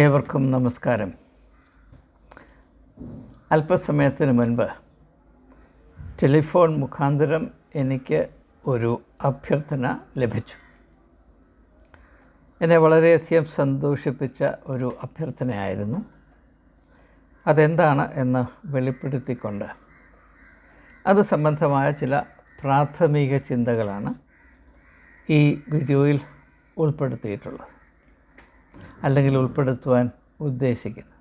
ഏവർക്കും നമസ്കാരം. അല്പസമയത്തിന് മുൻപ് ടെലിഫോൺ മുഖാന്തരം എനിക്ക് ഒരു അഭ്യർത്ഥന ലഭിച്ചു. എന്നെ വളരെയധികം സന്തോഷിപ്പിച്ച ഒരു അഭ്യർത്ഥനയായിരുന്നു. അതെന്താണ് എന്ന് വെളിപ്പെടുത്തിക്കൊണ്ട് അത് സംബന്ധമായ ചില പ്രാഥമിക ചിന്തകളാണ് ഈ വീഡിയോയിൽ ഉൾപ്പെടുത്തിയിട്ടുള്ളത്. അല്ലെങ്കിൽ ഉൾപ്പെടുത്തുവാൻ ഉദ്ദേശിക്കുന്നു.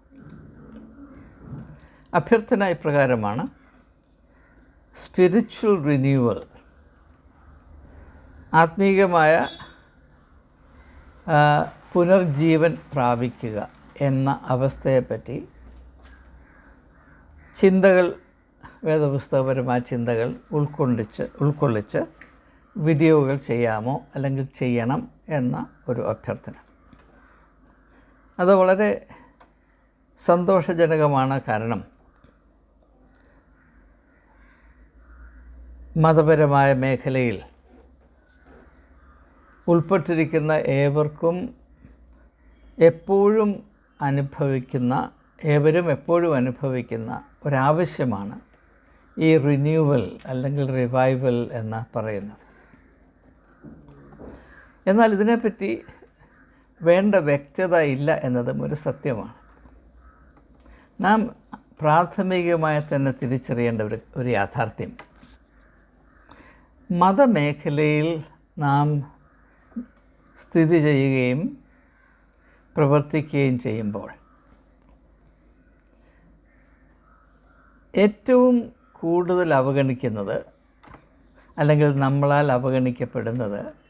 അഭ്യർത്ഥന ഇപ്രകാരമാണ്. സ്പിരിച്വൽ റിന്യൂവൽ ആത്മീകമായ പുനർജീവൻ പ്രാപിക്കുക എന്ന അവസ്ഥയെപ്പറ്റി ചിന്തകൾ വേദപുസ്തകപരമായ ചിന്തകൾ ഉൾക്കൊള്ളിച്ച് ഉൾക്കൊള്ളിച്ച് വീഡിയോകൾ ചെയ്യാമോ അല്ലെങ്കിൽ ചെയ്യണം എന്ന ഒരു അഭ്യർത്ഥന. അത് വളരെ സന്തോഷജനകമാണ് കാരണം മതപരമായ മേഖലയിൽ ഉൾപ്പെട്ടിരിക്കുന്ന ഏവർക്കും എപ്പോഴും അനുഭവിക്കുന്ന ഏവരും എപ്പോഴും അനുഭവിക്കുന്ന ഒരാവശ്യമാണ് ഈ റിന്യൂവൽ അല്ലെങ്കിൽ റിവൈവൽ എന്ന് പറയുന്നത്. എന്നാൽ ഇതിനെപ്പറ്റി വേണ്ട വ്യക്തത ഇല്ല എന്നതും ഒരു സത്യമാണ്. നാം പ്രാഥമികമായി തന്നെ തിരിച്ചറിയേണ്ട ഒരു ഒരു യാഥാർത്ഥ്യം. മതമേഖലയിൽ നാം സ്ഥിതി ചെയ്യുകയും പ്രവർത്തിക്കുകയും ചെയ്യുമ്പോൾ ഏറ്റവും കൂടുതൽ അവഗണിക്കുന്നത് അല്ലെങ്കിൽ നമ്മളാൽ അവഗണിക്കപ്പെടുന്നത്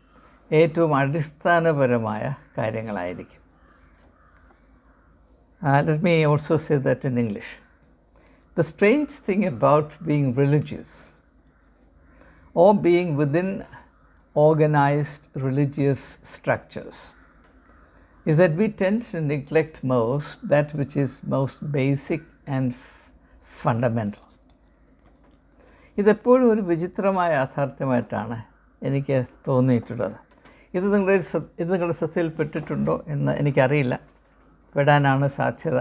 ഏറ്റവും അടിസ്ഥാനപരമായ കാര്യങ്ങളായിരിക്കും. Let me also say that in English the strange thing about being religious or being within organised religious structures is that be tends in neglect most that which is most basic and fundamental ഇതെപ്പോഴും ഒരു വിചിത്രമായ യാഥാർത്ഥ്യമായിട്ടാണ് എനിക്ക് തോന്നിയിട്ടുള്ളത്. ഇത് നിങ്ങളുടെ ഇത് നിങ്ങളുടെ ശ്രദ്ധയിൽപ്പെട്ടിട്ടുണ്ടോ എന്ന് എനിക്കറിയില്ല. പെടാനാണ് സാധ്യത.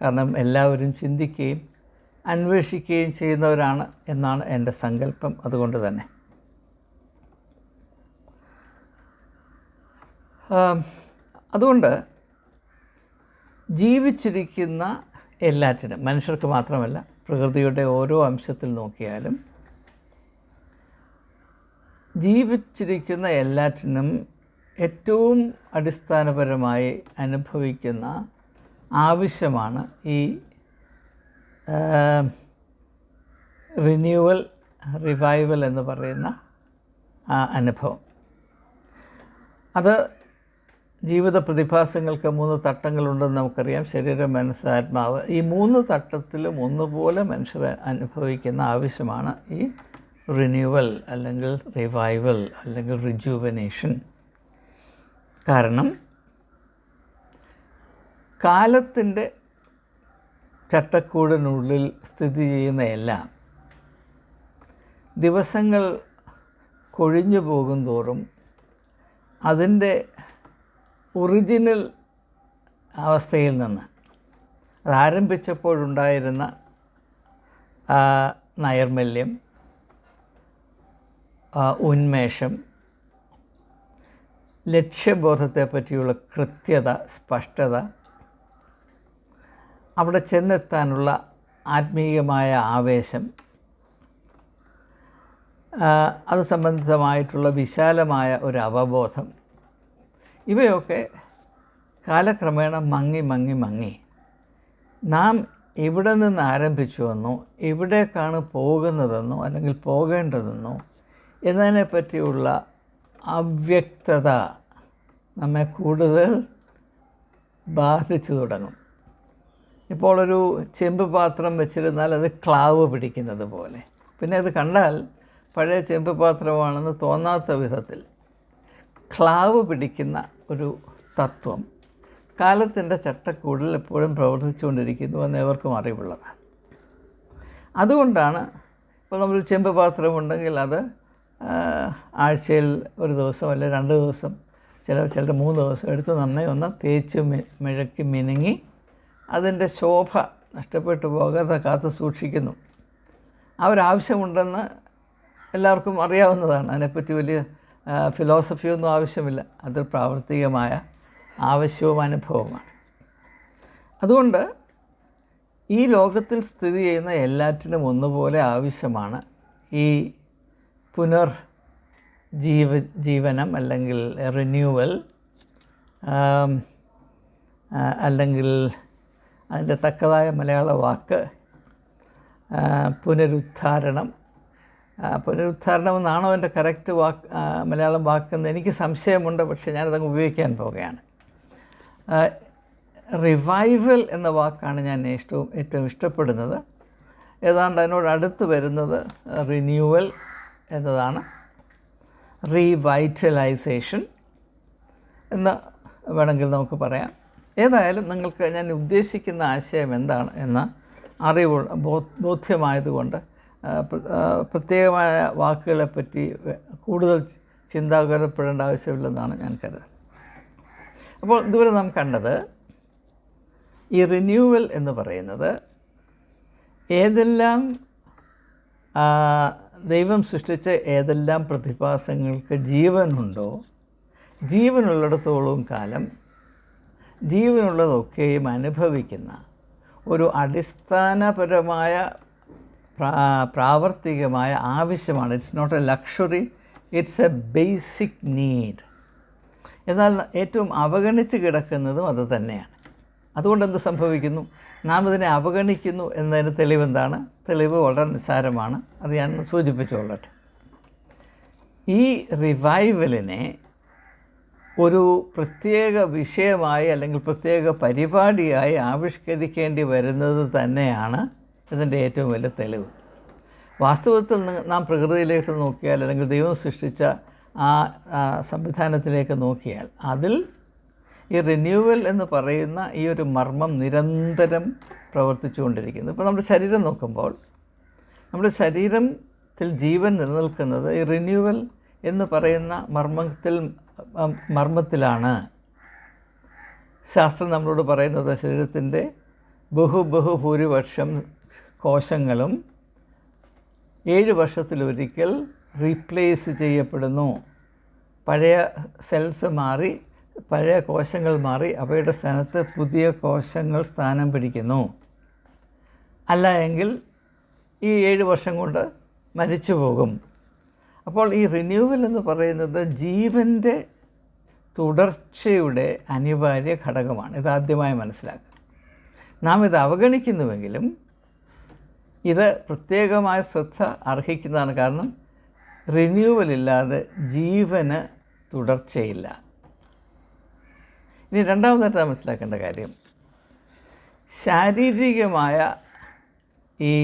കാരണം എല്ലാവരും ചിന്തിക്കുകയും അന്വേഷിക്കുകയും ചെയ്യുന്നവരാണ് എന്നാണ് എന്റെ സങ്കല്പം അതുകൊണ്ട് തന്നെ. അതുകൊണ്ട് ജീവിച്ചിരിക്കുന്ന എല്ലാറ്റിനും മനുഷ്യർക്ക് മാത്രമല്ല പ്രകൃതിയുടെ ഓരോ അംശത്തിൽ നോക്കിയാലും ജീവിച്ചിരിക്കുന്ന എല്ലാറ്റിനും ഏറ്റവും അടിസ്ഥാനപരമായി അനുഭവിക്കുന്ന ആവശ്യമാണ് ഈ റിന്യൂവൽ റിവൈവൽ എന്ന് പറയുന്ന അനുഭവം. അത് ജീവിത പ്രതിഭാസങ്ങൾക്ക് മൂന്ന് തട്ടങ്ങളുണ്ടെന്ന് നമുക്കറിയാം. ശരീരം മനസ്സ് ആത്മാവ്. ഈ മൂന്ന് തട്ടത്തിലും ഒന്നുപോലെ മനുഷ്യർ അനുഭവിക്കുന്ന ആവശ്യമാണ് ഈ റിന്യൂവൽ അല്ലെങ്കിൽ റിവൈവൽ അല്ലെങ്കിൽ റിജുവനേഷൻ കാരണം കാലത്തിന്റെ ചട്ടക്കൂടിനുള്ളിൽ സ്ഥിതി ചെയ്യുന്ന എല്ലാം ദിവസങ്ങൾ കൊഴിഞ്ഞു പോകും തോറും അതിന്റെ ഒറിജിനൽ അവസ്ഥയിൽ നിന്ന് അത് ആരംഭിച്ചപ്പോഴുണ്ടായിരുന്ന ആ, നൈർമല്യം ഉന്മേഷം ലക്ഷ്യബോധത്തെ പറ്റിയുള്ള കൃത്യത സ്പഷ്ടത അവിടെ ചെന്നെത്താനുള്ള ആത്മീയമായ ആവേശം അത് സംബന്ധിതമായിട്ടുള്ള വിശാലമായ ഒരു അവബോധം ഇവയൊക്കെ കാലക്രമേണ മങ്ങി മങ്ങി മങ്ങി. നാം എവിടെ നിന്ന് ആരംഭിച്ചുവെന്നോ എവിടേക്കാണ് പോകുന്നതെന്നോ അല്ലെങ്കിൽ പോകേണ്ടതെന്നോ എന്നതിനെപ്പറ്റിയുള്ള അവ്യക്തത നമ്മെ കൂടുതൽ ബാധിച്ചു തുടങ്ങും. ഇപ്പോൾ ഒരു ചെമ്പ് പാത്രം വെച്ചിരുന്നാൽ അത് ക്ലാവ് പിടിക്കുന്നത് പോലെ. പിന്നെ അത് കണ്ടാൽ പഴയ ചെമ്പ് പാത്രമാണെന്ന് തോന്നാത്ത വിധത്തിൽ ക്ലാവ് പിടിക്കുന്ന ഒരു തത്വം കാലത്തിന്റെ ചട്ടക്കൂടിൽ എപ്പോഴും പ്രവർത്തിച്ചുകൊണ്ടിരിക്കുന്നു എന്ന് ഏവർക്കും അറിവുള്ളതാണ്. അതുകൊണ്ടാണ് ഇപ്പോൾ നമ്മൾ ചെമ്പ് പാത്രമുണ്ടെങ്കിൽ അത് ആഴ്ചയിൽ ഒരു ദിവസം അല്ലെങ്കിൽ രണ്ട് ദിവസം ചില ചില മൂന്ന് ദിവസം എടുത്ത് നന്നായി ഒന്ന് തേച്ച് മിഴക്കി മിനുങ്ങി അതിന്റെ ശോഭ നഷ്ടപ്പെട്ടു പോകാതെ കാത്തു സൂക്ഷിക്കുന്നു. ആ ഒരു ആവശ്യമുണ്ടെന്ന് എല്ലാവർക്കും അറിയാവുന്നതാണ്. അതിനെപ്പറ്റി വലിയ ഫിലോസഫിയൊന്നും ആവശ്യമില്ല. അത് പ്രാവർത്തികമായ ആവശ്യവും അനുഭവമാണ് അതുകൊണ്ട് ഈ ലോകത്തിൽ സ്ഥിതി ചെയ്യുന്ന എല്ലാറ്റിനും ഒന്നുപോലെ ആവശ്യമാണ് ഈ പുനർ ജീവ ജീവനം അല്ലെങ്കിൽ റിന്യൂവൽ അല്ലെങ്കിൽ അതിന്റെ തക്കതായ മലയാള വാക്ക് പുനരുദ്ധാരണം. പുനരുദ്ധാരണം എന്നാണോ എന്റെ കറക്റ്റ് വാക്ക് മലയാളം വാക്കെന്ന്? എനിക്ക് സംശയമുണ്ട് പക്ഷേ ഞാനതങ്ങ് ഉപയോഗിക്കാൻ പോവുകയാണ്. റിവൈവൽ എന്ന വാക്കാണ് ഞാൻ ഏറ്റവും ഏറ്റവും ഇഷ്ടപ്പെടുന്നത്. ഏതാണ്ട് അതിനോട് അടുത്ത് വരുന്നത് റിന്യൂവൽ എന്നതാണ് റീവൈറ്റലൈസേഷൻ എന്ന് വേണമെങ്കിൽ നമുക്ക് പറയാം. ഏതായാലും നിങ്ങൾക്ക് ഞാൻ ഉദ്ദേശിക്കുന്ന ആശയം എന്താണ് എന്ന് അറിവ് ബോധ്യമായതുകൊണ്ട് പ്രത്യേകമായ വാക്കുകളെപ്പറ്റി പറ്റി കൂടുതൽ ചിന്താകരപ്പെടേണ്ട ആവശ്യമില്ലെന്നാണ് ഞാൻ കരുതുന്നത്. അപ്പോൾ ഇതുവരെ നാം കണ്ടത് ഈ റിന്യൂവൽ എന്ന് പറയുന്നത് ഏതെല്ലാം ദൈവം സൃഷ്ടിച്ച ഏതെല്ലാം പ്രതിഭാസങ്ങൾക്ക് ജീവനുണ്ടോ? ജീവനുള്ളിടത്തോളം കാലം ജീവനുള്ളതൊക്കെയും അനുഭവിക്കുന്ന ഒരു അടിസ്ഥാനപരമായ പ്രാ- പ്രാവർത്തികമായ ആവശ്യമാണ്. It's not a luxury it's a basic need എന്നാൽ ഏറ്റവും അവഗണിച്ച് കിടക്കുന്നതും അത് തന്നെയാണ്. അതുകൊണ്ട് എന്ത് സംഭവിക്കുന്നു? നാം ഇതിനെ അവഗണിക്കുന്നു എന്നതിന് തെളിവെന്താണ്? തെളിവ് വളരെ നിസ്സാരമാണ്. അത് ഞാൻ സൂചിപ്പിച്ചുകൊള്ളട്ടെ. ഈ റിവൈവലിനെ ഒരു പ്രത്യേക വിഷയമായി അല്ലെങ്കിൽ പ്രത്യേക പരിപാടിയായി ആവിഷ്കരിക്കേണ്ടി വരുന്നത് തന്നെയാണ് ഇതിന്റെ ഏറ്റവും വലിയ തെളിവ്. വാസ്തവത്തിൽ നി- പ്രകൃതിയിലേക്ക് നോക്കിയാൽ അല്ലെങ്കിൽ ദൈവം സൃഷ്ടിച്ച ആ സംവിധാനത്തിലേക്ക് നോക്കിയാൽ അതിൽ ഈ റിന്യൂവൽ എന്ന് പറയുന്ന ഈ ഒരു മർമ്മം നിരന്തരം പ്രവർത്തിച്ചുകൊണ്ടിരിക്കുന്നു. ഇപ്പോൾ നമ്മുടെ ശരീരം നോക്കുമ്പോൾ നമ്മുടെ ശരീരത്തിൽ ജീവൻ നിലനിൽക്കുന്നത് ഈ റിന്യൂവൽ എന്ന് പറയുന്ന മർമ്മത്തിൽ മർമ്മത്തിലാണ്. ശാസ്ത്രം നമ്മളോട് പറയുന്നത് ശരീരത്തിന്റെ ബഹു ബഹു ഭൂരിപക്ഷം കോശങ്ങളും ഏഴ് വർഷത്തിലൊരിക്കൽ റീപ്ലേസ് ചെയ്യപ്പെടുന്നു. പഴയ സെൽസ് മാറി പഴയ കോശങ്ങൾ മാറി അവയുടെ സ്ഥാനത്ത് പുതിയ കോശങ്ങൾ സ്ഥാനം പിടിക്കുന്നു. അല്ല എങ്കിൽ ഈ ഏഴ് വർഷം കൊണ്ട് മരിച്ചു പോകും. അപ്പോൾ ഈ റിന്യൂവൽ എന്ന് പറയുന്നത് ജീവന്റെ തുടർച്ചയുടെ അനിവാര്യ ഘടകമാണ്. ഇത് ആദ്യമായി മനസ്സിലാക്കുക. നാം ഇത് അവഗണിക്കുന്നുവെങ്കിലും ഇത് പ്രത്യേകമായ ശ്രദ്ധ അർഹിക്കുന്നതാണ് കാരണം റിന്യൂവൽ ഇല്ലാതെ ജീവന് തുടർച്ചയില്ല. ഇനി രണ്ടാമതായിട്ട് മനസ്സിലാക്കേണ്ട കാര്യം. ശാരീരികമായ ഈ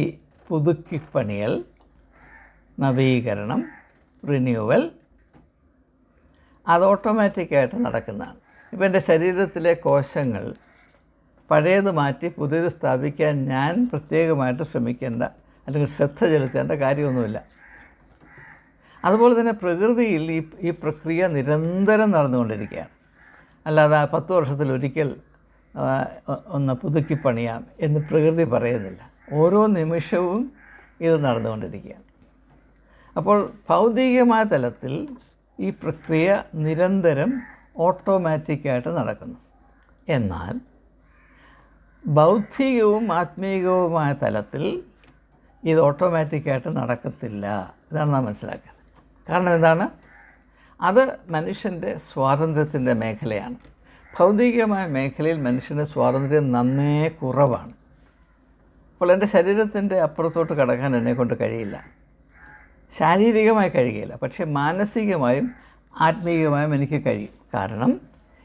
പുതുക്കിപ്പണിയൽ നവീകരണം റിന്യൂവൽ അത് ഓട്ടോമാറ്റിക്കായിട്ട് നടക്കുന്നതാണ്. ഇപ്പം എന്റെ ശരീരത്തിലെ കോശങ്ങൾ പഴയത് മാറ്റി പുതിയത് സ്ഥാപിക്കാൻ ഞാൻ പ്രത്യേകമായിട്ട് ശ്രമിക്കേണ്ട അല്ലെങ്കിൽ ശ്രദ്ധ ചെലുത്തേണ്ട കാര്യമൊന്നുമില്ല. അതുപോലെ തന്നെ പ്രകൃതിയിൽ ഈ ഈ പ്രക്രിയ നിരന്തരം നടന്നുകൊണ്ടിരിക്കുകയാണ്. അല്ലാതെ ആ പത്ത് വർഷത്തിലൊരിക്കൽ ഒന്ന് പുതുക്കി പണിയാം എന്ന് പ്രകൃതി പറയുന്നില്ല. ഓരോ നിമിഷവും ഇത് നടന്നുകൊണ്ടിരിക്കുകയാണ്. അപ്പോൾ ഭൗതികമായ തലത്തിൽ ഈ പ്രക്രിയ നിരന്തരം ഓട്ടോമാറ്റിക്കായിട്ട് നടക്കുന്നു. എന്നാൽ ബൗദ്ധികവും ആത്മീയവുമായ തലത്തിൽ ഇത് ഓട്ടോമാറ്റിക്കായിട്ട് നടക്കത്തില്ല. ഇതാണ് നാം മനസ്സിലാക്കേണ്ടത്. കാരണം എന്താണ്? അത് മനുഷ്യന്റെ സ്വാതന്ത്ര്യത്തിന്റെ മേഖലയാണ്. ഭൗതികമായ മേഖലയിൽ മനുഷ്യന്റെ സ്വാതന്ത്ര്യം നന്നേ കുറവാണ്. അപ്പോൾ എന്റെ ശരീരത്തിന്റെ അപ്പുറത്തോട്ട് കടക്കാൻ എന്നെക്കൊണ്ട് കഴിയില്ല. ശാരീരികമായി കഴിയുകയില്ല പക്ഷേ മാനസികമായും ആത്മീയമായും എനിക്ക് കഴിയും. കാരണം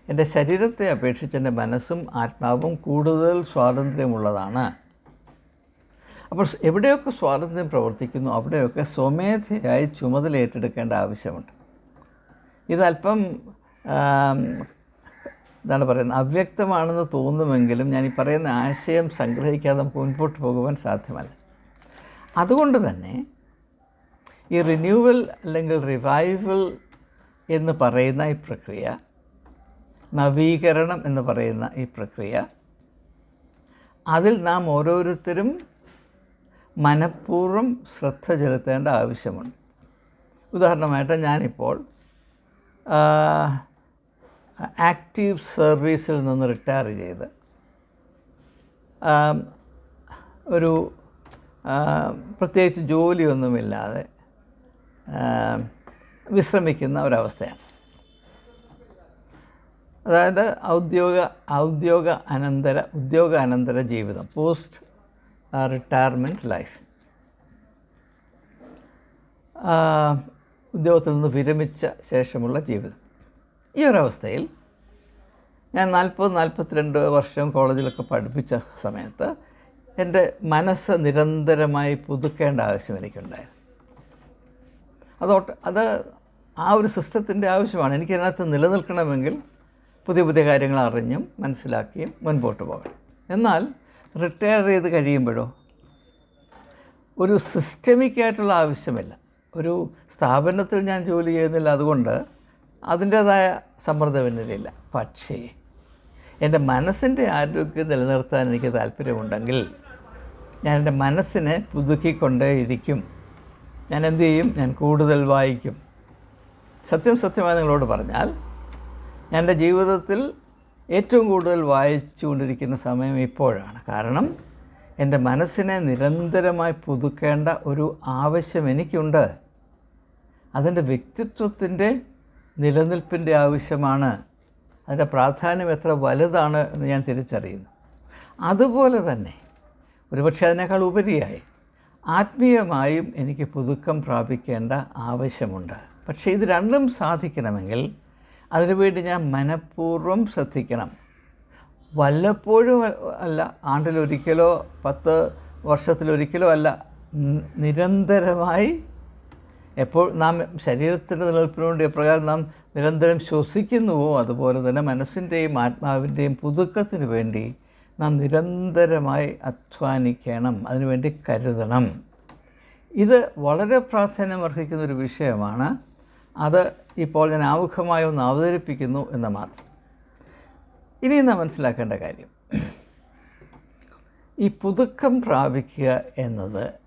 എന്റെ ശരീരത്തെ അപേക്ഷിച്ച് എന്റെ മനസ്സും ആത്മാവും കൂടുതൽ സ്വാതന്ത്ര്യമുള്ളതാണ്. അപ്പോൾ എവിടെയൊക്കെ സ്വാതന്ത്ര്യം പ്രവർത്തിക്കുന്നു അവിടെയൊക്കെ സ്വമേധയായി ചുമതല ഏറ്റെടുക്കേണ്ട ആവശ്യമുണ്ട്. ഇതല്പം എന്താണ് പറയുന്നത് അവ്യക്തമാണെന്ന് തോന്നുമെങ്കിലും ഞാൻ ഈ പറയുന്ന ആശയം സംഗ്രഹിക്കാതെ നമുക്ക് മുൻപോട്ട് പോകുവാൻ സാധ്യമല്ല. അതുകൊണ്ട് തന്നെ ഈ റിന്യൂവൽ അല്ലെങ്കിൽ റിവൈവൽ എന്ന് പറയുന്ന ഈ പ്രക്രിയ നവീകരണം എന്ന് പറയുന്ന ഈ പ്രക്രിയ അതിൽ നാം ഓരോരുത്തരും മനഃപൂർവം ശ്രദ്ധ ചെലുത്തേണ്ട ആവശ്യമുണ്ട്. ഉദാഹരണമായിട്ട് ഞാനിപ്പോൾ ആക്റ്റീവ് സർവീസിൽ നിന്ന് റിട്ടയർ ചെയ്ത്. ഒരു പ്രത്യേകിച്ച് ജോലിയൊന്നുമില്ലാതെ വിശ്രമിക്കുന്ന ഒരവസ്ഥയാണ്. അതായത് ഔദ്യോഗ ഔദ്യോഗ അനന്തര ഉദ്യോഗ അനന്തര ജീവിതം പോസ്റ്റ് റിട്ടയർമെന്റ് ലൈഫ്. ഉദ്യോഗത്തിൽ നിന്ന് വിരമിച്ച ശേഷമുള്ള ജീവിതം. ഈ ഒരവസ്ഥയിൽ ഞാൻ നാൽപ്പത് നാൽപ്പത്തിരണ്ട് വർഷം കോളേജിലൊക്കെ പഠിപ്പിച്ച സമയത്ത് എന്റെ മനസ്സ് നിരന്തരമായി പുതുക്കേണ്ട ആവശ്യം എനിക്കുണ്ടായിരുന്നു. അതോട്ട് അത് ആ ഒരു സിസ്റ്റത്തിന്റെ ആവശ്യമാണ്. എനിക്കതിനകത്ത് നിലനിൽക്കണമെങ്കിൽ പുതിയ പുതിയ കാര്യങ്ങൾ അറിഞ്ഞും മനസ്സിലാക്കിയും മുൻപോട്ട് പോകണം. എന്നാൽ റിട്ടയർ ചെയ്ത് കഴിയുമ്പോഴോ ഒരു സിസ്റ്റമിക് ആയിട്ടുള്ള ആവശ്യമില്ല. ഒരു സ്ഥാപനത്തിൽ ഞാൻ ജോലി ചെയ്യുന്നില്ല അതുകൊണ്ട് അതിന്റേതായ സമ്മർദ്ദം പക്ഷേ എന്റെ മനസ്സിന്റെ ആരോഗ്യം നിലനിർത്താൻ എനിക്ക് താല്പര്യമുണ്ടെങ്കിൽ ഞാൻ എന്റെ മനസ്സിനെ പുതുക്കിക്കൊണ്ടേയിരിക്കും ഞാൻ എന്തു ചെയ്യും? ഞാൻ കൂടുതൽ വായിക്കും. സത്യം സത്യമായി നിങ്ങളോട് പറഞ്ഞാൽ ഞാൻ എന്റെ ജീവിതത്തിൽ ഏറ്റവും കൂടുതൽ വായിച്ചുകൊണ്ടിരിക്കുന്ന സമയം ഇപ്പോഴാണ്. കാരണം എന്റെ മനസ്സിനെ നിരന്തരമായി പുതുക്കേണ്ട ഒരു ആവശ്യം എനിക്കുണ്ട്. അതിന്റെ വ്യക്തിത്വത്തിന്റെ നിലനിൽപ്പിന്റെ ആവശ്യമാണ്. അതിന്റെ പ്രാധാന്യം എത്ര വലുതാണ് എന്ന് ഞാൻ തിരിച്ചറിയുന്നു. അതുപോലെ തന്നെ ഒരുപക്ഷെ അതിനേക്കാൾ ഉപരിയായി ആത്മീയമായും എനിക്ക് പുതുക്കം പ്രാപിക്കേണ്ട ആവശ്യമുണ്ട്. പക്ഷേ ഇത് രണ്ടും സാധിക്കണമെങ്കിൽ അതിനുവേണ്ടി ഞാൻ മനഃപൂർവം ശ്രദ്ധിക്കണം. വല്ലപ്പോഴും അല്ല ആണ്ടിലൊരിക്കലോ പത്ത് വർഷത്തിലൊരിക്കലോ അല്ല നിരന്തരമായി എപ്പോൾ നാം ശരീരത്തിന്റെ നിലനിൽപ്പിന് വേണ്ടി എപ്രകാരം നാം നിരന്തരം ശ്വസിക്കുന്നുവോ അതുപോലെ തന്നെ മനസ്സിന്റെയും ആത്മാവിന്റെയും പുതുക്കത്തിന് വേണ്ടി നാം നിരന്തരമായി അധ്വാനിക്കണം അതിനുവേണ്ടി കരുതണം. ഇത് വളരെ പ്രാധാന്യം അർഹിക്കുന്ന ഒരു വിഷയമാണ്. അത് ഇപ്പോൾ ഞാൻ ആമുഖമായി ഒന്ന് അവതരിപ്പിക്കുന്നു എന്ന് മാത്രം. ഇനി നാം മനസ്സിലാക്കേണ്ട കാര്യം. ഈ പുതുക്കം പ്രാപിക്കുക എന്നത്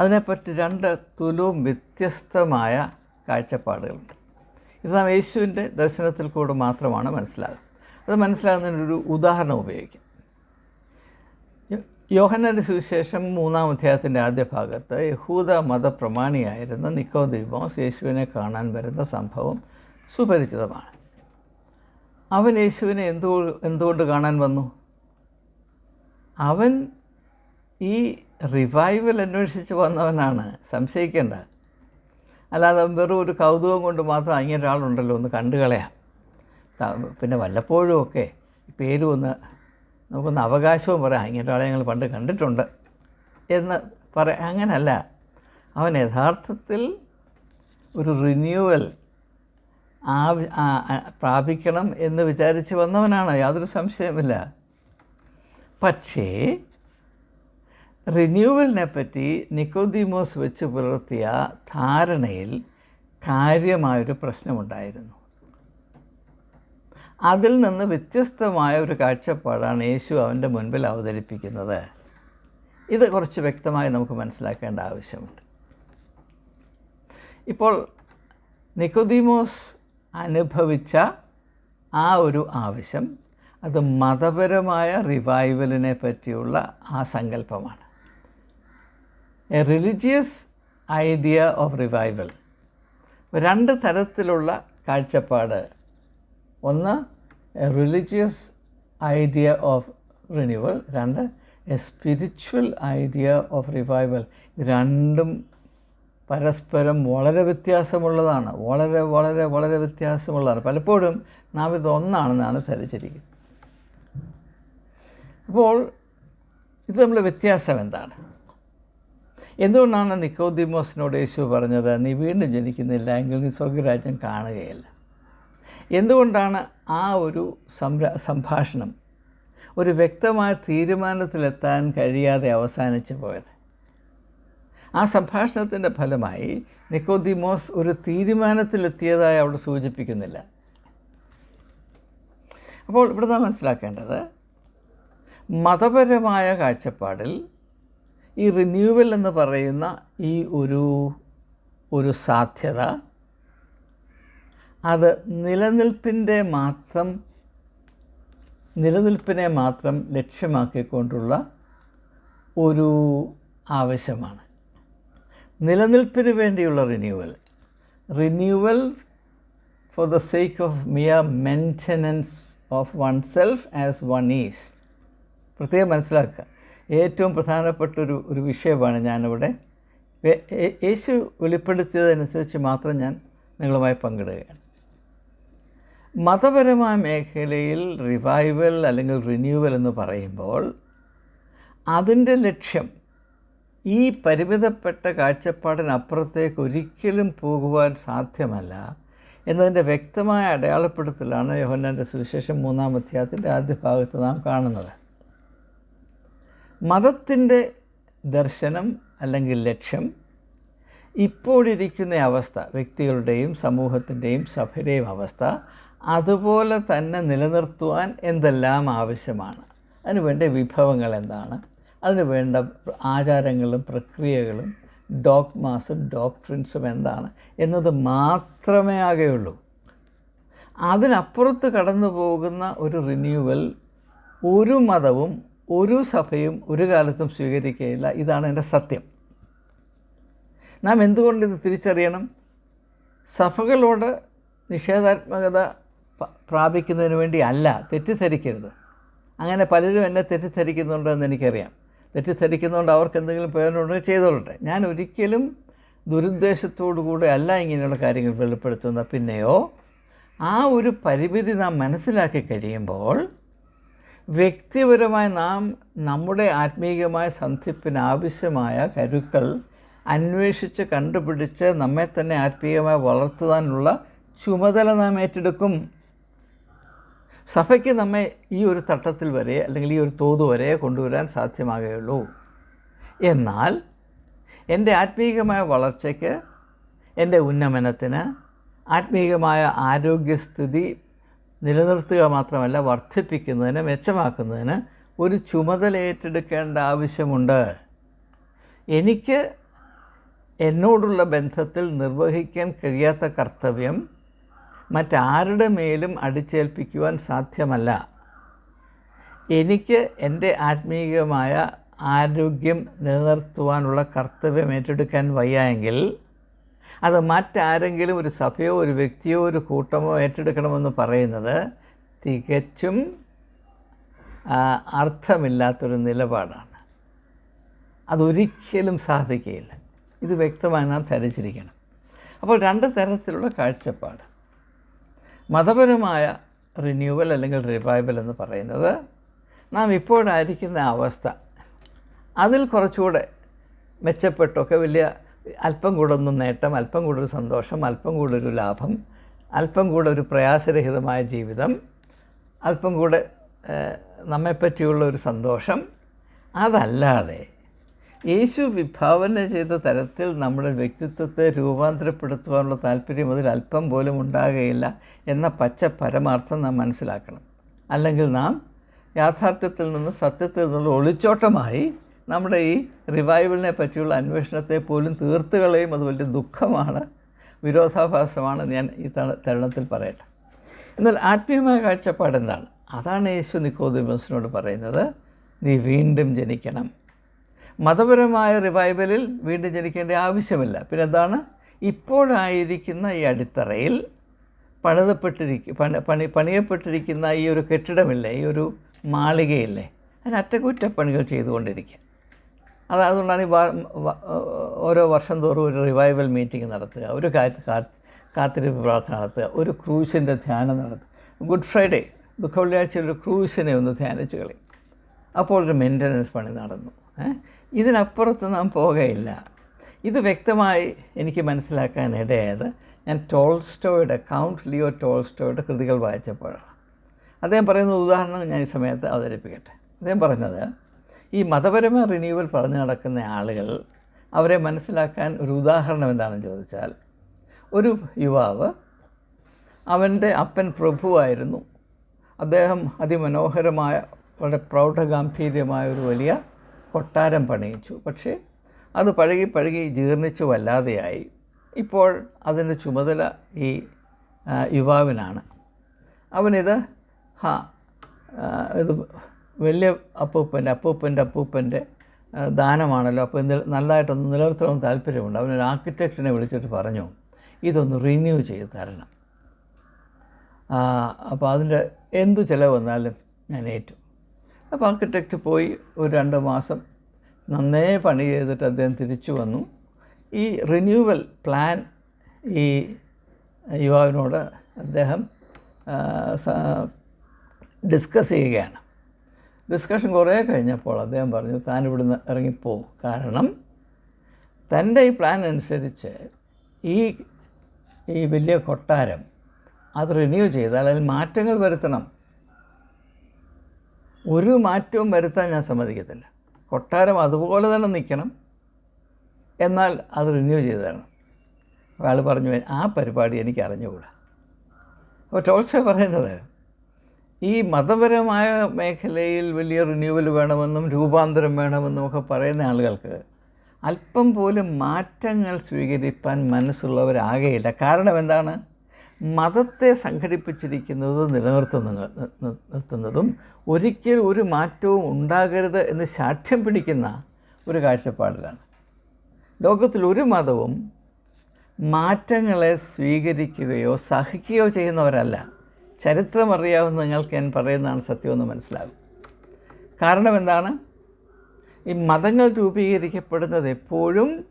അതിനെപ്പറ്റി രണ്ട് തുലവും വ്യത്യസ്തമായ കാഴ്ചപ്പാടുകളുണ്ട്. ഇത് നാം യേശുവിന്റെ ദർശനത്തിൽ കൂടെ മാത്രമാണ് മനസ്സിലാകുന്നത്. അത് മനസ്സിലാകുന്നതിനൊരു ഉദാഹരണം ഉപയോഗിക്കാം. യോഹന്നാന്റെ സുവിശേഷം മൂന്നാം അധ്യായത്തിന്റെ ആദ്യ ഭാഗത്ത് യഹൂദ മതപ്രമാണിയായിരുന്ന നിക്കോദീമോസ് യേശുവിനെ കാണാൻ വരുന്ന സംഭവം സുപരിചിതമാണ്. അവൻ യേശുവിനെ എന്തു എന്തുകൊണ്ട് കാണാൻ വന്നു? അവൻ ഈ റിവൈവൽ അന്വേഷിച്ച് വന്നവനാണ്. സംശയിക്കേണ്ട. അല്ലാതെ വെറും ഒരു കൗതുകം കൊണ്ട് മാത്രം അങ്ങനെ ഒരാളുണ്ടല്ലോ ഒന്ന് കണ്ടു കളയാം. പിന്നെ വല്ലപ്പോഴും ഒക്കെ പേരും ഒന്ന് നമുക്കൊന്ന് അവകാശവും പറയാം. അങ്ങനെ ഒരാളെ ഞങ്ങൾ പണ്ട് കണ്ടിട്ടുണ്ട് എന്ന് പറ അങ്ങനല്ല. അവൻ യഥാർത്ഥത്തിൽ ഒരു റിന്യൂവൽ ആവ- പ്രാപിക്കണം എന്ന് വിചാരിച്ച് വന്നവനാണ്. യാതൊരു സംശയമില്ല പക്ഷേ റിന്യൂവലിനെ പറ്റി നിക്കോദീമോസ് വെച്ച് പുലർത്തിയ ധാരണയിൽ കാര്യമായൊരു പ്രശ്നമുണ്ടായിരുന്നു. അതിൽ നിന്ന് വ്യത്യസ്തമായ ഒരു കാഴ്ചപ്പാടാണ് യേശു അവന്റെ മുൻപിൽ അവതരിപ്പിക്കുന്നത്. ഇത് കുറച്ച് വ്യക്തമായി നമുക്ക് മനസ്സിലാക്കേണ്ട ആവശ്യമുണ്ട്. ഇപ്പോൾ നിക്കോദീമോസ് അനുഭവിച്ച ആ ഒരു ആവശ്യം അത് മതപരമായ റിവൈവലിനെ പറ്റിയുള്ള ആ സങ്കല്പമാണ്. A religious idea of revival രണ്ട് തരത്തിലുള്ള കാഴ്ചപ്പാട്. ഒന്ന് a religious idea of renewal രണ്ട് a spiritual idea of revival രണ്ടും പരസ്പരം വളരെ വ്യത്യാസമുള്ളതാണ്. വളരെ വളരെ വളരെ വ്യത്യാസമുള്ളതാണ്. പലപ്പോഴും നാം ഇതൊന്നാണെന്നാണ് ധരിച്ചിരിക്കുന്നത്. അപ്പോൾ ഇത് തമ്മിലുള്ള വ്യത്യാസം എന്താണ്? എന്തുകൊണ്ടാണ് നിക്കോദിമോസിനോട് യേശു പറഞ്ഞത് നീ വീണ്ടും ജനിക്കുന്നില്ല എങ്കിൽ നീ സ്വർഗരാജ്യം കാണുകയില്ല എന്തുകൊണ്ടാണ് ആ ഒരു സംഭാഷണം ഒരു വ്യക്തമായ തീരുമാനത്തിലെത്താൻ കഴിയാതെ അവസാനിച്ചു പോയത്? ആ സംഭാഷണത്തിന്റെ ഫലമായി നിക്കോദിമോസ് ഒരു തീരുമാനത്തിലെത്തിയതായി അവിടെ സൂചിപ്പിക്കുന്നില്ല. അപ്പോൾ ഇവിടെ നാം മനസ്സിലാക്കേണ്ടത് മതപരമായ കാഴ്ചപ്പാടിൽ ഈ റിന്യൂവൽ എന്ന് പറയുന്ന ഈ ഒരു ഒരു സാധ്യത അത് നിലനിൽപ്പിന്റെ മാത്രം നിലനിൽപ്പിനെ മാത്രം ലക്ഷ്യമാക്കിക്കൊണ്ടുള്ള ഒരു ആവശ്യമാണ്. നിലനിൽപ്പിന് വേണ്ടിയുള്ള renewal renewal for the sake of mere maintenance of oneself as one is പ്രത്യേകം മനസ്സിലാക്കുക. ഏറ്റവും പ്രധാനപ്പെട്ട ഒരു ഒരു വിഷയമാണ് ഞാനിവിടെ. യേശു വെളിപ്പെടുത്തിയതനുസരിച്ച് മാത്രം ഞാൻ നിങ്ങളുമായി പങ്കിടുകയാണ്. മതപരമായ മേഖലയിൽ റിവൈവൽ അല്ലെങ്കിൽ റിന്യൂവൽ എന്ന് പറയുമ്പോൾ അതിന്റെ ലക്ഷ്യം ഈ പരിമിതപ്പെട്ട കാഴ്ചപ്പാടിനപ്പുറത്തേക്ക് ഒരിക്കലും പോകുവാൻ സാധ്യമല്ല എന്നതിന്റെ വ്യക്തമായ അടയാളപ്പെടുത്തലാണ് യോഹന്നാന്റെ സുവിശേഷം മൂന്നാം അധ്യായത്തിന്റെ ആദ്യ ഭാഗത്ത് നാം കാണുന്നത്. മതത്തിന്റെ ദർശനം അല്ലെങ്കിൽ ലക്ഷ്യം ഇപ്പോഴിരിക്കുന്ന അവസ്ഥ വ്യക്തികളുടെയും സമൂഹത്തിന്റെയും സഭയുടെയും അവസ്ഥ അതുപോലെ തന്നെ നിലനിർത്തുവാൻ എന്തെല്ലാം ആവശ്യമാണ്? അതിന് വേണ്ട വിഭവങ്ങൾ എന്താണ്? അതിന് വേണ്ട ആചാരങ്ങളും പ്രക്രിയകളും ഡോഗ്മാസും ഡോക്ട്രിൻസും എന്താണ് എന്നത് മാത്രമേ ആകെയുള്ളൂ. അതിനപ്പുറത്ത് കടന്നു പോകുന്ന ഒരു റിന്യൂവൽ ഒരു മതവും ഒരു സഭയും ഒരു കാലത്തും സ്വീകരിക്കുകയില്ല. ഇതാണ് എന്റെ സത്യം. നാം എന്തുകൊണ്ട് ഇത് തിരിച്ചറിയണം? സഭകളോട് നിഷേധാത്മകത പ്രാപിക്കുന്നതിന് വേണ്ടി അല്ല തെറ്റിദ്ധരിക്കരുത്. അങ്ങനെ പലരും എന്നെ തെറ്റിദ്ധരിക്കുന്നുണ്ടെന്ന് എനിക്കറിയാം. തെറ്റിദ്ധരിക്കുന്നതുകൊണ്ട് അവർക്ക് എന്തെങ്കിലും പ്രയോജനമുണ്ടെങ്കിൽ ചെയ്തോളട്ടെ. ഞാൻ ഒരിക്കലും ദുരുദ്ദേശത്തോടു കൂടെ അല്ല ഇങ്ങനെയുള്ള കാര്യങ്ങൾ വെളിപ്പെടുത്തുന്ന പിന്നെയോ ആ ഒരു പരിമിതി നാം മനസ്സിലാക്കി കഴിയുമ്പോൾ വ്യക്തിപരമായി നാം നമ്മുടെ ആത്മീയമായ സന്ധിപ്പിന് ആവശ്യമായ കരുക്കൾ അന്വേഷിച്ച് കണ്ടുപിടിച്ച് നമ്മെ തന്നെ ആത്മീയമായി വളർത്തുവാനുള്ള ചുമതല നാം ഏറ്റെടുക്കും. സഭയ്ക്ക് നമ്മെ ഈ ഒരു തട്ടത്തിൽ വരെ അല്ലെങ്കിൽ ഈ ഒരു തോത് വരെ കൊണ്ടുവരാൻ സാധ്യമാകുകയുള്ളൂ. എന്നാൽ എന്റെ ആത്മീയമായ വളർച്ചയ്ക്ക് എന്റെ ഉന്നമനത്തിന് ആത്മീയമായ ആരോഗ്യസ്ഥിതി നിലനിർത്തുക മാത്രമല്ല വർദ്ധിപ്പിക്കുന്നതിന് മെച്ചമാക്കുന്നതിന് ഒരു ചുമതല ഏറ്റെടുക്കേണ്ട ആവശ്യമുണ്ട്. എനിക്ക് എന്നോടുള്ള ബന്ധത്തിൽ നിർവഹിക്കാൻ കഴിയാത്ത കർത്തവ്യം മറ്റാരുടെ മേലും അടിച്ചേൽപ്പിക്കുവാൻ സാധ്യമല്ല. എനിക്ക് എന്റെ ആത്മീയമായ ആരോഗ്യം നിലനിർത്തുവാനുള്ള കർത്തവ്യം ഏറ്റെടുക്കാൻ വയ്യായെങ്കിൽ അത് മറ്റാരെങ്കിലും ഒരു സഭയോ ഒരു വ്യക്തിയോ ഒരു കൂട്ടമോ ഏറ്റെടുക്കണമെന്ന് പറയുന്നത് തികച്ചും അർത്ഥമില്ലാത്തൊരു നിലപാടാണ്. അതൊരിക്കലും സാധിക്കുകയില്ല. ഇത് വ്യക്തമായി നാം ധരിച്ചിരിക്കണം. അപ്പോൾ രണ്ട് തരത്തിലുള്ള കാഴ്ചപ്പാട്. മതപരമായ റിന്യൂവൽ അല്ലെങ്കിൽ റിവൈവൽ എന്ന് പറയുന്നത് നാം ഇപ്പോഴായിരിക്കുന്ന അവസ്ഥ. അതിൽ കുറച്ചുകൂടെ മെച്ചപ്പെട്ടൊക്കെ വലിയ അല്പം കൂടെ ഒന്ന് നേട്ടം അല്പം കൂടെ ഒരു സന്തോഷം അല്പം കൂടെ ഒരു ലാഭം അല്പം കൂടെ ഒരു പ്രയാസരഹിതമായ ജീവിതം അല്പം കൂടെ നമ്മെപ്പറ്റിയുള്ള ഒരു സന്തോഷം. അതല്ലാതെ യേശു വിഭാവന ചെയ്ത തരത്തിൽ നമ്മുടെ വ്യക്തിത്വത്തെ രൂപാന്തരപ്പെടുത്തുവാനുള്ള താല്പര്യം അതിൽ അല്പം പോലും ഉണ്ടാകുകയില്ല എന്ന പച്ച പരമാർത്ഥം നാം മനസ്സിലാക്കണം. അല്ലെങ്കിൽ നാം യാഥാർത്ഥ്യത്തിൽ നിന്ന് സത്യത്തിൽ നിന്നുള്ള ഒളിച്ചോട്ടമായി നമ്മുടെ ഈ റിവൈവലിനെ പറ്റിയുള്ള അന്വേഷണത്തെ പോലും തീർത്ത് കളയും. അത് വലിയ ദുഃഖമാണ്. വിരോധാഭാസമാണ് ഞാൻ ഈ തരുണത്തിൽ പറയട്ടെ. എന്നാൽ ആത്മീയമായ കാഴ്ചപ്പാട് എന്താണ്? അതാണ് യേശു നിക്കോദിമസിനോട് പറയുന്നത് നീ വീണ്ടും ജനിക്കണം. മതപരമായ റിവൈവലിൽ വീണ്ടും ജനിക്കേണ്ട ആവശ്യമില്ല. പിന്നെ എന്താണ് ഇപ്പോഴായിരിക്കുന്ന ഈ അടിത്തറയിൽ പണിതപ്പെട്ടിരിക്കുക പണി പണി പണിയപ്പെട്ടിരിക്കുന്ന ഈ ഒരു കെട്ടിടമില്ലേ ഈ ഒരു മാളികയില്ലേ അതിന് അറ്റകുറ്റപ്പണികൾ ചെയ്തുകൊണ്ടിരിക്കുക. അത് അതുകൊണ്ടാണ് ഈ ഓരോ വർഷം തോറും ഒരു റിവൈവൽ മീറ്റിംഗ് നടത്തുക ഒരു കാത്തിരിപ്പ് പ്രാർത്ഥന നടത്തുക ഒരു ക്രൂശിന്റെ ധ്യാനം നടത്തുക. ഗുഡ് ഫ്രൈഡേ ദുഃഖവെള്ളിയാഴ്ച ഒരു ക്രൂശിനെ ഒന്ന് ധ്യാനിച്ച് കളി. അപ്പോൾ ഒരു മെയിന്റനൻസ് പണി നടന്നു. ഇതിനപ്പുറത്ത് നാം പോകുകയില്ല ഇത് വ്യക്തമായി എനിക്ക് മനസ്സിലാക്കാനിടയായത് ഞാൻ ടോൾസ്റ്റോയുടെ കൗണ്ട് ലിയോ ടോൾസ്റ്റോയുടെ കൃതികൾ വായിച്ചപ്പോഴാണ്. അദ്ദേഹം പറയുന്ന ഉദാഹരണം ഞാൻ ഈ സമയത്ത് അവതരിപ്പിക്കട്ടെ. അദ്ദേഹം പറഞ്ഞത് ഈ മതപരമായ റിന്യൂവൽ പറഞ്ഞു നടക്കുന്ന ആളുകൾ അവരെ മനസ്സിലാക്കാൻ ഒരു ഉദാഹരണം എന്താണെന്ന് ചോദിച്ചാൽ ഒരു യുവാവ് അവന്റെ അപ്പൻ പ്രഭുവായിരുന്നു. അദ്ദേഹം അതിമനോഹരമായ വളരെ പ്രൗഢഗാംഭീര്യമായ ഒരു വലിയ കൊട്ടാരം പണിയിച്ചു. പക്ഷേ അത് പഴകി പഴകി ജീർണിച്ചു വല്ലാതെയായി. ഇപ്പോൾ അതിന്റെ ചുമതല ഈ യുവാവിനാണ്. അവനിത് ഹാ ഇത് വലിയ അപ്പൂപ്പന്റെ അപ്പൂപ്പന്റെ അപ്പൂപ്പന്റെ ദാനമാണല്ലോ. അപ്പോൾ നല്ലതായിട്ടൊന്ന് നിലനിർത്തണമെന്ന് താല്പര്യമുണ്ട്. അവനൊരു ആർക്കിടെക്റ്റിനെ വിളിച്ചിട്ട് പറഞ്ഞു ഇതൊന്ന് റിന്യൂ ചെയ്ത് തരണം. അപ്പോൾ അതിന്റെ എന്തു ചിലവ് വന്നാലും ഞാൻ ഏറ്റു. അപ്പോൾ ആർക്കിടെക്റ്റ് പോയി ഒരു രണ്ട് മാസം നന്നേ പണി ചെയ്തിട്ട് അദ്ദേഹം തിരിച്ചു വന്നു. ഈ റിന്യൂവൽ പ്ലാൻ ഈ യുവാവിനോട് അദ്ദേഹം ഡിസ്കസ് ചെയ്യുകയാണ്. ഡിസ്കഷൻ കുറേ കഴിഞ്ഞപ്പോൾ അദ്ദേഹം പറഞ്ഞു താൻ ഇവിടുന്ന് ഇറങ്ങിപ്പോവും കാരണം തന്റെ ഈ പ്ലാൻ അനുസരിച്ച് ഈ ഈ വലിയ കൊട്ടാരം അത് റിന്യൂ ചെയ്താൽ അതിൽ മാറ്റങ്ങൾ വരുത്തണം. ഒരു മാറ്റവും വരുത്താൻ ഞാൻ സമ്മതിക്കത്തില്ല. കൊട്ടാരം അതുപോലെ തന്നെ നിൽക്കണം. എന്നാൽ അത് റിന്യൂ ചെയ്ത് തരണം അയാൾ പറഞ്ഞു ആ പരിപാടി എനിക്ക് അറിഞ്ഞുകൂടാ. അപ്പോൾ ടോൾസേ പറയുന്നത് ഈ മതപരമായ മേഖലയിൽ വലിയ റിന്യൂവൽ വേണമെന്നും രൂപാന്തരം വേണമെന്നും ഒക്കെ പറയുന്ന ആളുകൾക്ക് അല്പം പോലും മാറ്റങ്ങൾ സ്വീകരിപ്പാൻ മനസ്സുള്ളവരാകെയില്ല. കാരണം എന്താണ്? മതത്തെ സംഘടിപ്പിച്ചിരിക്കുന്നത് നിലനിർത്തുന്ന നിർത്തുന്നതും ഒരിക്കലും ഒരു മാറ്റവും ഉണ്ടാകരുത് എന്ന് ശാഠ്യം പിടിക്കുന്ന ഒരു കാഴ്ചപ്പാടിലാണ്. ലോകത്തിൽ ഒരു മതവും മാറ്റങ്ങളെ സ്വീകരിക്കുകയോ സഹിക്കുകയോ ചെയ്യുന്നവരല്ല. ചരിത്രമറിയാവുന്ന നിങ്ങൾക്ക് ഞാൻ പറയുന്നതാണ് സത്യമെന്ന് മനസ്സിലാകും. കാരണം എന്താണ്? ഈ മതങ്ങൾ രൂപീകരിക്കപ്പെടുന്നത് എപ്പോഴും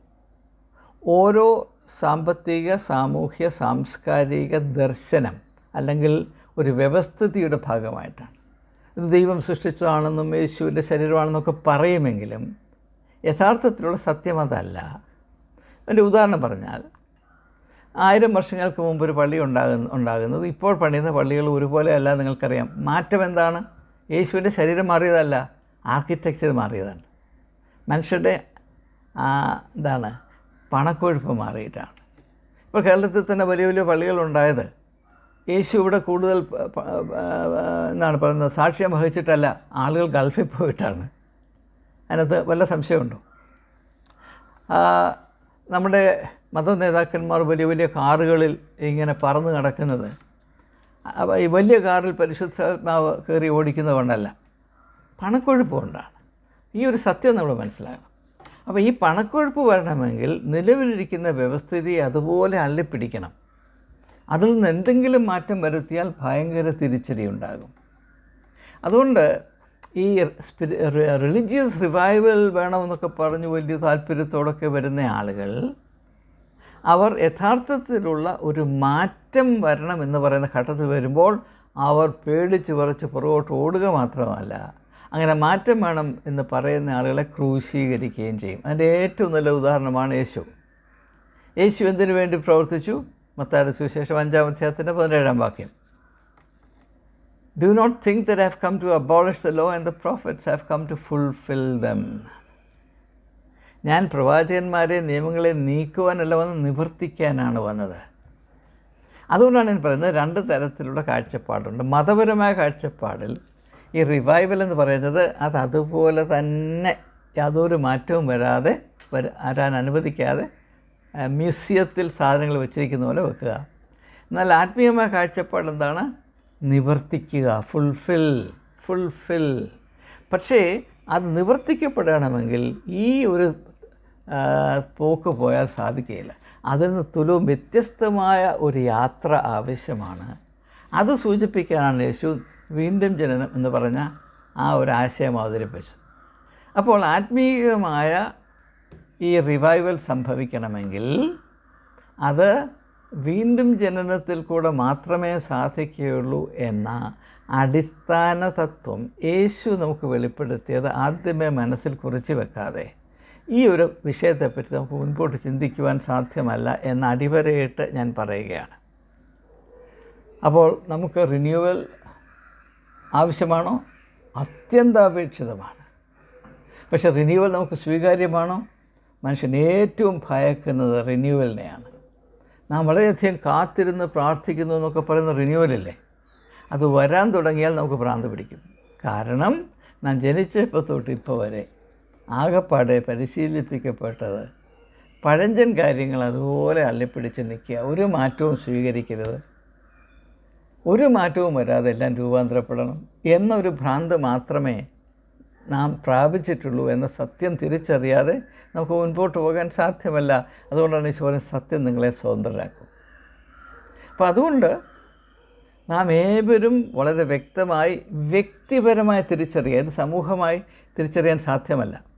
ഓരോ സാമ്പത്തിക സാമൂഹ്യ സാംസ്കാരിക ദർശനം അല്ലെങ്കിൽ ഒരു വ്യവസ്ഥിതിയുടെ ഭാഗമായിട്ടാണ്. ഇത് ദൈവം സൃഷ്ടിച്ചതാണെന്നും യേശുവിന്റെ ശരീരമാണെന്നൊക്കെ പറയുമെങ്കിലും യഥാർത്ഥത്തിലുള്ള സത്യം അതല്ല. അതിന്റെ ഉദാഹരണം പറഞ്ഞാൽ ആയിരം വർഷങ്ങൾക്ക് മുമ്പ് ഒരു പള്ളി ഉണ്ടാകുന്ന ഉണ്ടാകുന്നത്. ഇപ്പോൾ പണിയുന്ന പള്ളികൾ ഒരുപോലെ അല്ല നിങ്ങൾക്കറിയാം. മാറ്റം എന്താണ്? യേശുവിന്റെ ശരീരം മാറിയതല്ല ആർക്കിടെക്ചർ മാറിയതാണ്. മനുഷ്യരുടെ എന്താണ്? പണക്കൊഴുപ്പ് മാറിയിട്ടാണ്. ഇപ്പോൾ കേരളത്തിൽ തന്നെ വലിയ വലിയ പള്ളികളുണ്ടായത് യേശു ഇവിടെ കൂടുതൽ എന്താണ് പറയുന്നത്? സാക്ഷ്യം വഹിച്ചിട്ടല്ല ആളുകൾ ഗൾഫിൽ പോയിട്ടാണ്. അതിനകത്ത് വല്ല സംശയമുണ്ടോ? നമ്മുടെ മത നേതാക്കന്മാർ വലിയ വലിയ കാറുകളിൽ ഇങ്ങനെ പറന്ന് നടക്കുന്നത്. അപ്പോൾ ഈ വലിയ കാറിൽ പരിശുദ്ധാത്മാവ് കയറി ഓടിക്കുന്നത് കൊണ്ടല്ല. പണക്കൊഴുപ്പ് കൊണ്ടാണ്. ഈ ഒരു സത്യം നമ്മൾ മനസ്സിലാക്കണം. അപ്പോൾ ഈ പണക്കൊഴുപ്പ് വരണമെങ്കിൽ നിലവിലിരിക്കുന്ന വ്യവസ്ഥിതി അതുപോലെ അള്ളിപ്പിടിക്കണം. അതിൽ നിന്ന് എന്തെങ്കിലും മാറ്റം വരുത്തിയാൽ ഭയങ്കര തിരിച്ചടി ഉണ്ടാകും. അതുകൊണ്ട് ഈ റിലീജിയസ് റിവൈവൽ വേണമെന്നൊക്കെ പറഞ്ഞു വലിയ താല്പര്യത്തോടൊക്കെ വരുന്ന ആളുകൾ അവർ യഥാർത്ഥത്തിലുള്ള ഒരു മാറ്റം വരണം എന്ന് പറയുന്ന ഘട്ടത്തിൽ വരുമ്പോൾ അവർ പേടിച്ച് വിറച്ച് പുറകോട്ട് ഓടുക മാത്രമല്ല അങ്ങനെ മാറ്റം വേണം എന്ന് പറയുന്ന ആളുകളെ ക്രൂശീകരിക്കുകയും ചെയ്യും. അതിന്റെ ഏറ്റവും നല്ല ഉദാഹരണമാണ് യേശു. യേശു എന്തിനു വേണ്ടി പ്രവർത്തിച്ചു? മത്താര സുവിശേഷം അഞ്ചാം അധ്യായത്തിന്റെ പതിനേഴാം വാക്യം. Do not think that have come to abolish the law and the prophets have come to fulfil them. ഞാൻ പ്രവാചകന്മാരെ നിയമങ്ങളെ നീക്കുവാനല്ല വന്ന് നിവർത്തിക്കാനാണ് വന്നത്. അതുകൊണ്ടാണ് ഞാൻ പറയുന്നത് രണ്ട് തരത്തിലുള്ള കാഴ്ചപ്പാടുണ്ട്. മതപരമായ കാഴ്ചപ്പാടിൽ ഈ റിവൈവൽ എന്ന് പറയുന്നത് അത് അതുപോലെ തന്നെ യാതൊരു മാറ്റവും വരാതെ വരാൻ അനുവദിക്കാതെ മ്യൂസിയത്തിൽ സാധനങ്ങൾ വെച്ചിരിക്കുന്ന പോലെ വെക്കുക. എന്നാൽ ആത്മീയമായ കാഴ്ചപ്പാട് എന്താണ്? നിവർത്തിക്കുക ഫുൾഫിൽ ഫുൾഫിൽ പക്ഷേ അത് നിവർത്തിക്കപ്പെടണമെങ്കിൽ ഈ ഒരു പോക്ക് പോയാൽ സാധിക്കുകയില്ല. അതിൽ നിന്ന് തുലവും വ്യത്യസ്തമായ ഒരു യാത്ര ആവശ്യമാണ്. അത് സൂചിപ്പിക്കാനാണ് യേശു വീണ്ടും ജനനം എന്ന് പറഞ്ഞ ആ ഒരു ആശയം അവതരിപ്പിച്ചത്. അപ്പോൾ ആത്മീയമായ ഈ റിവൈവൽ സംഭവിക്കണമെങ്കിൽ അത് വീണ്ടും ജനനത്തിൽ കൂടെ മാത്രമേ സാധിക്കുകയുള്ളൂ എന്ന അടിസ്ഥാന തത്വം യേശു നമുക്ക് വെളിപ്പെടുത്തിയത് ആദ്യമേ മനസ്സിൽ കുറിച്ച് വെക്കാതെ. ഈ ഒരു വിഷയത്തെപ്പറ്റി നമുക്ക് മുൻപോട്ട് ചിന്തിക്കുവാൻ സാധ്യമല്ല എന്ന അടിവരയിട്ട് ഞാൻ പറയുകയാണ്. അപ്പോൾ നമുക്ക് റിന്യൂവൽ ആവശ്യമാണോ? അത്യന്താപേക്ഷിതമാണ്. പക്ഷേ റിന്യൂവൽ നമുക്ക് സ്വീകാര്യമാണോ? മനുഷ്യൻ ഏറ്റവും ഭയക്കുന്നത് റിന്യൂവലിനെയാണ്. നാം വളരെയധികം കാത്തിരുന്ന് പ്രാർത്ഥിക്കുന്നു എന്നൊക്കെ പറയുന്ന റിന്യൂവലില്ലേ? അത് വരാൻ തുടങ്ങിയാൽ നമുക്ക് ഭ്രാന്ത് പിടിക്കും. കാരണം നാം ജനിച്ചപ്പോൾ തൊട്ട് ഇപ്പോൾ വരെ ആകപ്പാടെ പരിശീലിപ്പിക്കപ്പെട്ടത്. പഴഞ്ചൻ കാര്യങ്ങൾ അതുപോലെ അള്ളിപ്പിടിച്ച് നിൽക്കുക. ഒരു മാറ്റവും സ്വീകരിക്കരുത്. ഒരു മാറ്റവും വരാതെ എല്ലാം രൂപാന്തരപ്പെടണം. എന്നൊരു ഭ്രാന്ത് മാത്രമേ നാം പ്രാപിച്ചിട്ടുള്ളൂ എന്ന സത്യം തിരിച്ചറിയാതെ നമുക്ക് മുൻപോട്ട് പോകാൻ സാധ്യമല്ല. അതുകൊണ്ടാണ് ഈശോരൻ സത്യം നിങ്ങളെ സ്വതന്ത്രരാക്കും. അപ്പോൾ അതുകൊണ്ട് നാം ഏവരും വളരെ വ്യക്തമായി വ്യക്തിപരമായി തിരിച്ചറിയുക. ഇത് സമൂഹമായി തിരിച്ചറിയാൻ സാധ്യമല്ല.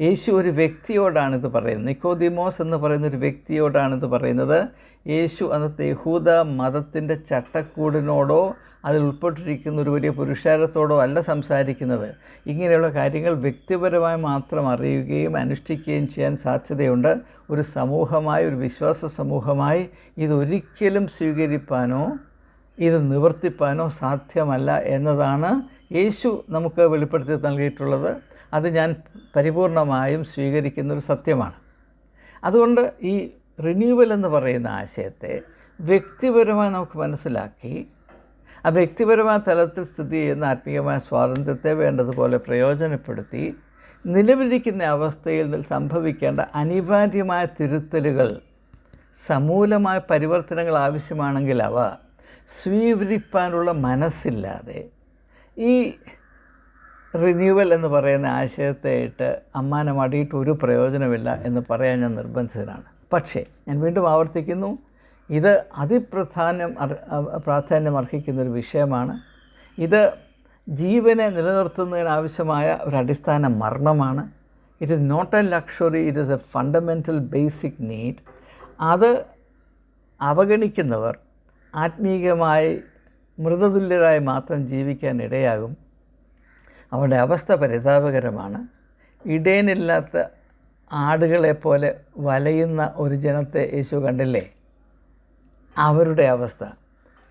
യേശു ഒരു വ്യക്തിയോടാണിത് പറയുന്നത്. നിക്കോദിമോസ് എന്ന് പറയുന്ന ഒരു വ്യക്തിയോടാണിത് പറയുന്നത്. യേശു അന്നത്തെ യഹൂദ മതത്തിന്റെ ചട്ടക്കൂടിനോടോ അതിൽ ഉൾപ്പെട്ടിരിക്കുന്ന ഒരു വലിയ പുരുഷാരത്തോടോ അല്ല സംസാരിക്കുന്നത്. ഇങ്ങനെയുള്ള കാര്യങ്ങൾ വ്യക്തിപരമായി മാത്രം അറിയുകയും അനുഷ്ഠിക്കുകയും ചെയ്യാൻ സാധ്യതയുണ്ട്. ഒരു സമൂഹമായി ഒരു വിശ്വാസ സമൂഹമായി ഇതൊരിക്കലും സ്വീകരിപ്പാനോ ഇത് നിവർത്തിപ്പാനോ സാധ്യമല്ല എന്നതാണ് യേശു നമുക്ക് വെളിപ്പെടുത്തി നൽകിയിട്ടുള്ളത്. അത് ഞാൻ പരിപൂർണമായും സ്വീകരിക്കുന്നൊരു സത്യമാണ്. അതുകൊണ്ട് ഈ റിന്യൂവൽ എന്ന് പറയുന്ന ആശയത്തെ വ്യക്തിപരമായി നമുക്ക് മനസ്സിലാക്കി ആ വ്യക്തിപരമായ തലത്തിൽ സ്ഥിതി ചെയ്യുന്ന ആത്മീയമായ സ്വാതന്ത്ര്യത്തെ വേണ്ടതുപോലെ പ്രയോജനപ്പെടുത്തി നിലവിലിരിക്കുന്ന അവസ്ഥയിൽ സംഭവിക്കേണ്ട അനിവാര്യമായ തിരുത്തലുകൾ സമൂലമായ പരിവർത്തനങ്ങൾ ആവശ്യമാണെങ്കിൽ അവ സ്വീകരിപ്പാനുള്ള മനസ്സില്ലാതെ ഈ റിന്യൂവൽ എന്ന് പറയുന്ന ആശയത്തെ ഇട്ട് അമ്മാനം ഒരു പ്രയോജനമില്ല എന്ന് പറയാൻ ഞാൻ നിർബന്ധിതനാണ്. പക്ഷേ ഞാൻ വീണ്ടും ആവർത്തിക്കുന്നു ഇത് അതിപ്രധാനം പ്രാധാന്യം അർഹിക്കുന്നൊരു വിഷയമാണ്. ഇത് ജീവനെ നിലനിർത്തുന്നതിനാവശ്യമായ ഒരു അടിസ്ഥാന മർമ്മമാണ്. It is not a luxury it is a fundamental basic need അത് അവഗണിക്കുന്നവർ ആത്മീയമായി മൃതതുല്യരായി മാത്രം ജീവിക്കാൻ ഇടയാകും. അവരുടെ അവസ്ഥ പരിതാപകരമാണ്. ഇടേനില്ലാത്ത ആടുകളെപ്പോലെ വലയുന്ന ഒരു ജനത്തെ യേശു കണ്ടില്ലേ? അവരുടെ അവസ്ഥ.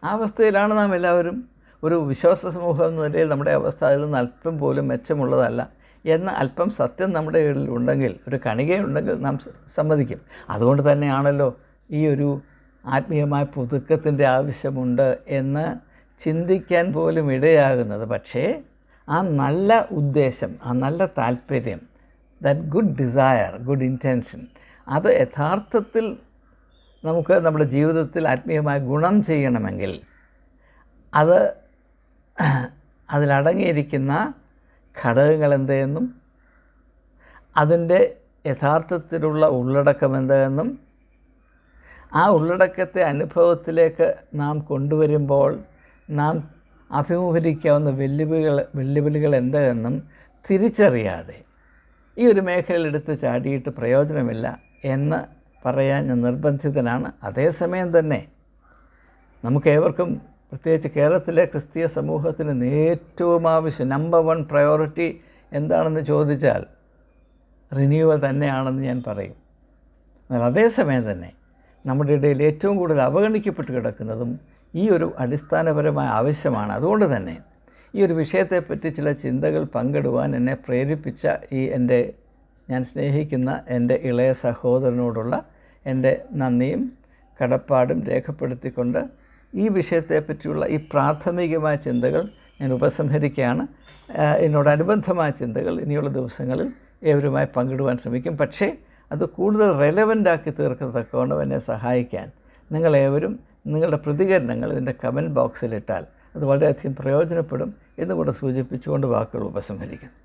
ആ അവസ്ഥയിലാണ് നാം എല്ലാവരും ഒരു വിശ്വാസ സമൂഹം എന്ന നിലയിൽ നമ്മുടെ അവസ്ഥ അതിൽ നിന്ന് അല്പം പോലും മെച്ചമുള്ളതല്ല. എന്ന അല്പം സത്യം നമ്മുടെ ഇടയിൽ ഉണ്ടെങ്കിൽ ഒരു കണികയുണ്ടെങ്കിൽ നാം സമ്മതിക്കും. അതുകൊണ്ട് തന്നെയാണല്ലോ ഈ ഒരു ആത്മീയമായ പുതുക്കത്തിന്റെ ആവശ്യമുണ്ട് എന്ന് ചിന്തിക്കാൻ പോലും ഇടയാകുന്നത്. പക്ഷേ ആ നല്ല ഉദ്ദേശം ആ നല്ല താല്പര്യം that good desire good intention അത് യഥാർത്ഥത്തിൽ നമുക്ക് നമ്മുടെ ജീവിതത്തിൽ ആത്മീയമായ ഗുണം ചെയ്യണമെങ്കിൽ അത് അതിലടങ്ങിയിരിക്കുന്ന ഘടകങ്ങൾ എന്തെന്നും അതിന്റെ യഥാർത്ഥത്തിലുള്ള ഉള്ളടക്കം എന്തെന്നും ആ ഉള്ളടക്കത്തെ അനുഭവത്തിലേക്ക് നാം കൊണ്ടുവരുമ്പോൾ നാം അഭിമുഖീകരിക്കാവുന്ന വെല്ലുവിളികൾ വെല്ലുവിളികൾ എന്തെന്നും തിരിച്ചറിയാതെ ഈ ഒരു മേഖലയിലെടുത്ത് ചാടിയിട്ട് പ്രയോജനമില്ല എന്ന് പറയാൻ ഞാൻ നിർബന്ധിതനാണ്. അതേസമയം തന്നെ നമുക്കേവർക്കും പ്രത്യേകിച്ച് കേരളത്തിലെ ക്രിസ്തീയ സമൂഹത്തിന് ഏറ്റവും ആവശ്യം നമ്പർ വൺ പ്രയോറിറ്റി എന്താണെന്ന് ചോദിച്ചാൽ റിന്യൂവൽ തന്നെയാണെന്ന് ഞാൻ പറയും. എന്നാൽ അതേസമയം തന്നെ നമ്മുടെ ഇടയിൽ ഏറ്റവും കൂടുതൽ അവഗണിക്കപ്പെട്ട് കിടക്കുന്നതും ഈ ഒരു അടിസ്ഥാനപരമായ ആവശ്യമാണ്. അതുകൊണ്ട് തന്നെ ഈ ഒരു വിഷയത്തെപ്പറ്റി ചില ചിന്തകൾ പങ്കിടുവാൻ എന്നെ പ്രേരിപ്പിച്ച ഈ എന്റെ ഞാൻ സ്നേഹിക്കുന്ന എന്റെ ഇളയ സഹോദരനോടുള്ള എന്റെ നന്ദിയും കടപ്പാടും രേഖപ്പെടുത്തിക്കൊണ്ട് ഈ വിഷയത്തെപ്പറ്റിയുള്ള ഈ പ്രാഥമികമായ ചിന്തകൾ ഞാൻ ഉപസംഹരിക്കുകയാണ്. എന്നോടനുബന്ധമായ ചിന്തകൾ ഇനിയുള്ള ദിവസങ്ങളിൽ ഏവരുമായി പങ്കിടുവാൻ ശ്രമിക്കും. പക്ഷേ അത് കൂടുതൽ റെലവന്റ് ആക്കി തീർക്കത്തക്കവണ്ണം എന്നെ സഹായിക്കാൻ നിങ്ങളേവരും നിങ്ങളുടെ പ്രതികരണങ്ങൾ ഇതിന്റെ കമന്റ് ബോക്സിലിട്ടാൽ അത് വളരെയധികം പ്രയോജനപ്പെടും എന്നുകൂടെ സൂചിപ്പിച്ചുകൊണ്ട് വാക്കുകൾ ഉപസംഹരിക്കുന്നു.